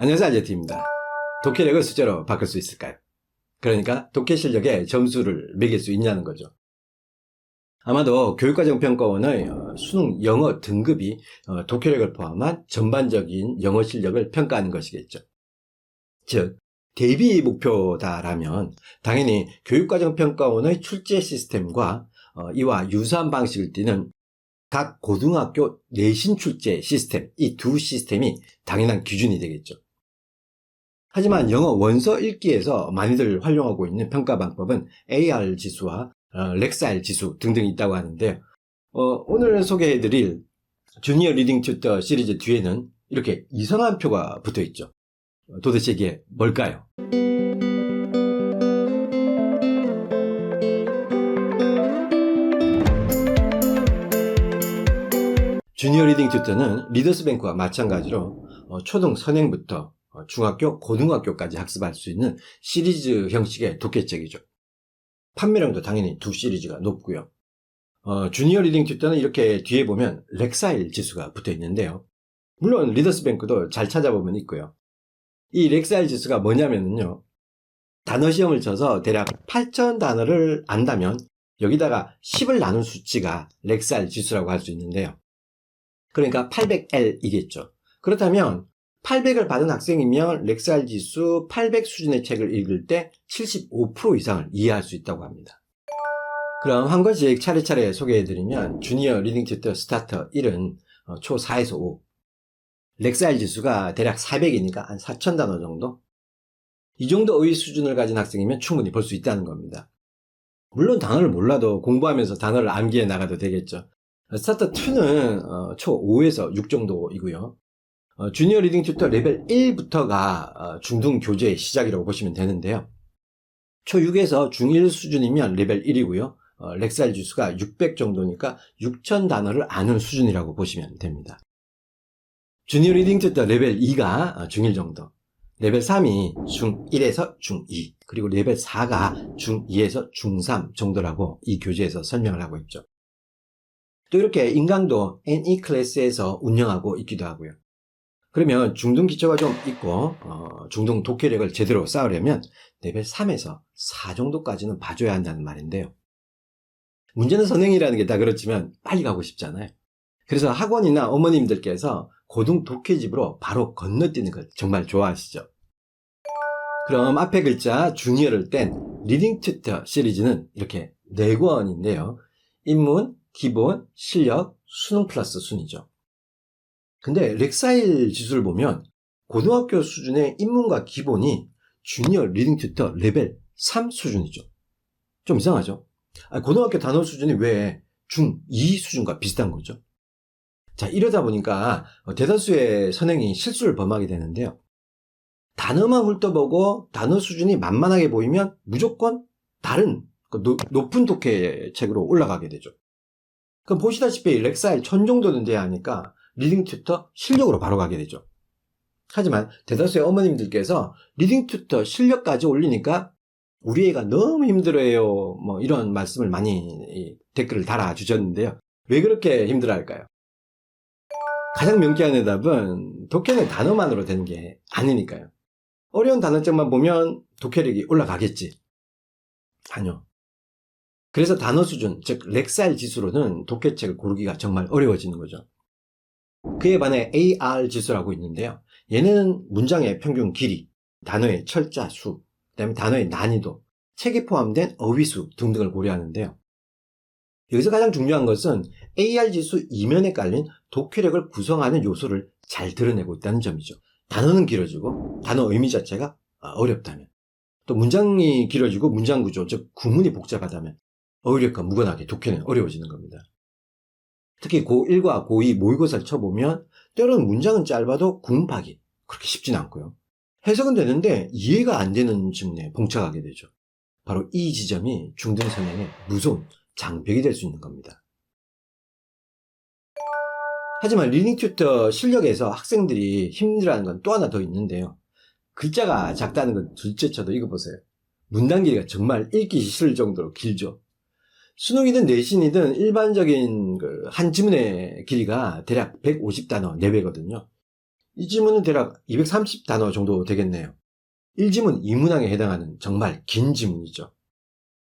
안녕하세요 알제티입니다. 독해력을 숫자로 바꿀 수 있을까요? 그러니까 독해 실력에 점수를 매길 수 있냐는 거죠. 아마도 교육과정평가원의 어, 수능 영어 등급이 어, 독해력을 포함한 전반적인 영어 실력을 평가하는 것이겠죠. 즉 대비 목표다라면 당연히 교육과정평가원의 출제 시스템과 어, 이와 유사한 방식을 띠는 각 고등학교 내신 출제 시스템, 이 두 시스템이 당연한 기준이 되겠죠. 하지만 영어 원서 읽기에서 많이들 활용하고 있는 평가 방법은 AR 지수와 어, 렉사일 지수 등등이 있다고 하는데요. 어, 오늘 소개해드릴 주니어 리딩 튜터 시리즈 뒤에는 이렇게 이상한 표가 붙어 있죠. 어, 도대체 이게 뭘까요? 주니어 리딩 튜터는 리더스 뱅크와 마찬가지로 어, 초등 선행부터 어, 중학교, 고등학교까지 학습할 수 있는 시리즈 형식의 독해책이죠. 판매량도 당연히 두 시리즈가 높고요. 어, 주니어 리딩 튜터는 이렇게 뒤에 보면 렉사일 지수가 붙어 있는데요. 물론 리더스 뱅크도 잘 찾아보면 있고요. 이 렉사일 지수가 뭐냐면요. 단어 시험을 쳐서 대략 8,000 단어를 안다면 여기다가 10을 나눈 수치가 렉사일 지수라고 할 수 있는데요. 그러니까 800L이겠죠. 그렇다면 800을 받은 학생이면 렉살 지수 800 수준의 책을 읽을 때 75% 이상을 이해할 수 있다고 합니다. 그럼 한 권씩 차례차례 소개해드리면 주니어 리딩 튜터 스타터 1은 어, 초 4에서 5 렉살 지수가 대략 400이니까 한 4000단어 정도 이 정도 의 수준을 가진 학생이면 충분히 볼 수 있다는 겁니다. 물론 단어를 몰라도 공부하면서 단어를 암기해 나가도 되겠죠. 스타터 2는 어, 초 5에서 6 정도이고요. 어, 주니어 리딩 튜터 레벨 1부터가 어, 중등 교재의 시작이라고 보시면 되는데요. 초 6에서 중1 수준이면 레벨 1이고요. 어, 렉살 주수가 600 정도니까 6000 단어를 아는 수준이라고 보시면 됩니다. 주니어 리딩 튜터 레벨 2가 어, 중1 정도, 레벨 3이 중1에서 중2, 그리고 레벨 4가 중2에서 중3 정도라고 이 교재에서 설명을 하고 있죠. 또 이렇게 인강도 NE 클래스에서 운영하고 있기도 하고요. 그러면 중등 기초가 좀 있고 어, 중등 독해력을 제대로 쌓으려면 레벨 3에서 4 정도까지는 봐줘야 한다는 말인데요. 문제는 선행이라는 게 다 그렇지만 빨리 가고 싶잖아요. 그래서 학원이나 어머님들께서 고등 독해집으로 바로 건너뛰는 걸 정말 좋아하시죠. 그럼 앞에 글자 주니어를 뗀 리딩 튜터 시리즈는 이렇게 4권인데요. 인문, 기본, 실력, 수능 플러스 순이죠. 근데 렉사일 지수를 보면 고등학교 수준의 인문과 기본이 주니어 리딩 튜터 레벨 3 수준이죠. 좀 이상하죠? 고등학교 단어 수준이 왜 중2 수준과 비슷한 거죠? 자, 이러다 보니까 대다수의 선행이 실수를 범하게 되는데요. 단어만 훑어보고 단어 수준이 만만하게 보이면 무조건 다른 그 노, 높은 독해 책으로 올라가게 되죠. 그럼 보시다시피 렉사일 천 정도 는 돼야 하니까 리딩 튜터 실력으로 바로 가게 되죠. 하지만 대다수의 어머님들께서 리딩 튜터 실력까지 올리니까 우리 애가 너무 힘들어요. 뭐 이런 말씀을 많이 댓글을 달아주셨는데요. 왜 그렇게 힘들어 할까요? 가장 명쾌한 대답은 독해는 단어만으로 되는 게 아니니까요. 어려운 단어책만 보면 독해력이 올라가겠지. 아니요. 그래서 단어 수준, 즉 렉살 지수로는 독해책을 고르기가 정말 어려워지는 거죠. 그에 반해 AR 지수라고 있는데요. 얘는 문장의 평균 길이, 단어의 철자 수, 그다음에 단어의 난이도, 책에 포함된 어휘수 등등을 고려하는데요. 여기서 가장 중요한 것은 AR 지수 이면에 깔린 독해력을 구성하는 요소를 잘 드러내고 있다는 점이죠. 단어는 길어지고 단어 의미 자체가 어렵다면 또 문장이 길어지고 문장 구조, 즉 구문이 복잡하다면 어휘력과 무관하게 독해는 어려워지는 겁니다. 특히 고1과 고2 모의고사를 쳐보면 때로는 문장은 짧아도 구문 파기 그렇게 쉽진 않고요. 해석은 되는데 이해가 안 되는 질문에 봉착하게 되죠. 바로 이 지점이 중등 선행의 무서운 장벽이 될 수 있는 겁니다. 하지만 리딩 튜터 실력에서 학생들이 힘들어하는 건 또 하나 더 있는데요. 글자가 작다는 건 둘째쳐도 이거 보세요. 문단 길이가 정말 읽기 싫을 정도로 길죠. 수능이든 내신이든 일반적인 그 한 지문의 길이가 대략 150단어 내외거든요. 이 지문은 대략 230단어 정도 되겠네요. 1지문 2문항에 해당하는 정말 긴 지문이죠.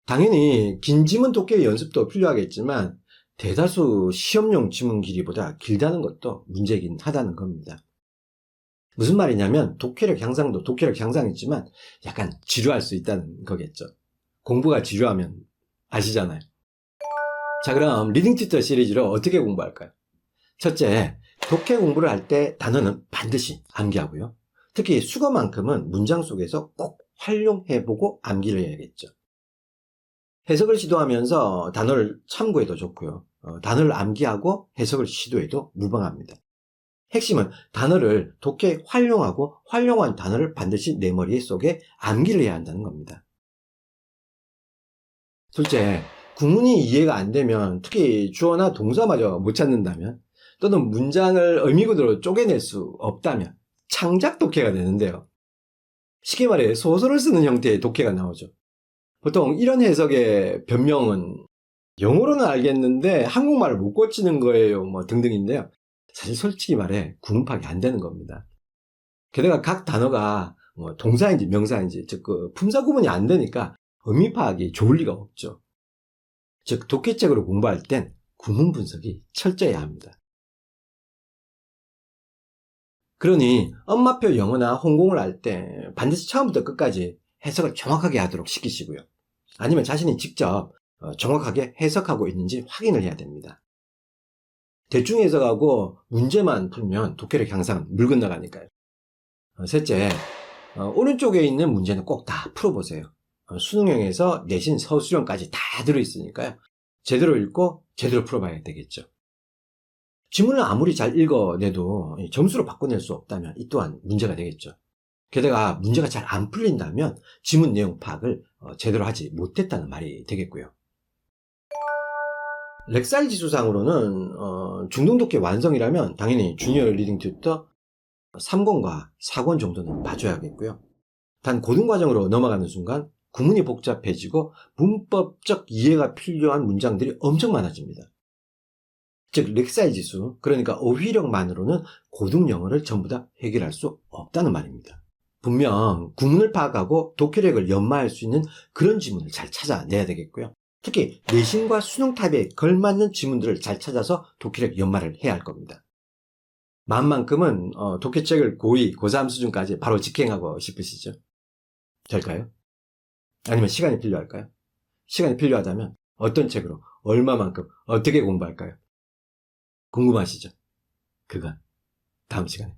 당연히 긴 지문 독해 연습도 필요하겠지만 대다수 시험용 지문 길이보다 길다는 것도 문제긴 하다는 겁니다. 무슨 말이냐면 독해력 향상도 독해력 향상이지만 약간 지루할 수 있다는 거겠죠. 공부가 지루하면 아시잖아요. 자 그럼 리딩 튜터 시리즈로 어떻게 공부할까요? 첫째, 독해 공부를 할 때 단어는 반드시 암기하고요. 특히 수거만큼은 문장 속에서 꼭 활용해보고 암기를 해야겠죠. 해석을 시도하면서 단어를 참고해도 좋고요. 어, 단어를 암기하고 해석을 시도해도 무방합니다. 핵심은 단어를 독해 활용하고 활용한 단어를 반드시 내 머리 속에 암기를 해야 한다는 겁니다. 둘째, 구문이 이해가 안 되면 특히 주어나 동사마저 못 찾는다면 또는 문장을 의미구조로 쪼개낼 수 없다면 창작 독해가 되는데요. 쉽게 말해 소설을 쓰는 형태의 독해가 나오죠. 보통 이런 해석의 변명은 영어로는 알겠는데 한국말을 못 고치는 거예요. 뭐 등등인데요. 사실 솔직히 말해 구문 파악이 안 되는 겁니다. 게다가 각 단어가 뭐 동사인지 명사인지 즉 그 품사 구분이 안 되니까 의미 파악이 좋을 리가 없죠. 즉 독해책으로 공부할 땐 구문 분석이 철저해야 합니다. 그러니 엄마표 영어나 홍공을 할 때 반드시 처음부터 끝까지 해석을 정확하게 하도록 시키시고요. 아니면 자신이 직접 어, 정확하게 해석하고 있는지 확인을 해야 됩니다. 대충 해석하고 문제만 풀면 독해력 향상은 물 건너가니까요. 어, 셋째, 어, 오른쪽에 있는 문제는 꼭 다 풀어보세요. 어, 수능형에서 내신 서술형까지 다 들어있으니까요. 제대로 읽고 제대로 풀어봐야 되겠죠. 지문을 아무리 잘 읽어내도 점수로 바꿔낼 수 없다면 이 또한 문제가 되겠죠. 게다가 문제가 잘 안 풀린다면 지문 내용 파악을 어, 제대로 하지 못했다는 말이 되겠고요. 렉살 지수상으로는 어, 중등 독해 완성이라면 당연히 주니어 리딩 튜터 3권과 4권 정도는 봐줘야겠고요. 단 고등 과정으로 넘어가는 순간 구문이 복잡해지고 문법적 이해가 필요한 문장들이 엄청 많아집니다. 즉 렉사이 지수, 그러니까 어휘력만으로는 고등 영어를 전부 다 해결할 수 없다는 말입니다. 분명 구문을 파악하고 독해력을 연마할 수 있는 그런 지문을 잘 찾아내야 되겠고요. 특히 내신과 수능 타입에 걸맞는 지문들을 잘 찾아서 독해력 연마를 해야 할 겁니다. 마음만큼은 어, 독해책을 고2, 고3 수준까지 바로 직행하고 싶으시죠? 될까요? 아니면 시간이 필요할까요? 시간이 필요하다면 어떤 책으로 얼마만큼 어떻게 공부할까요? 궁금하시죠? 그건 다음 시간에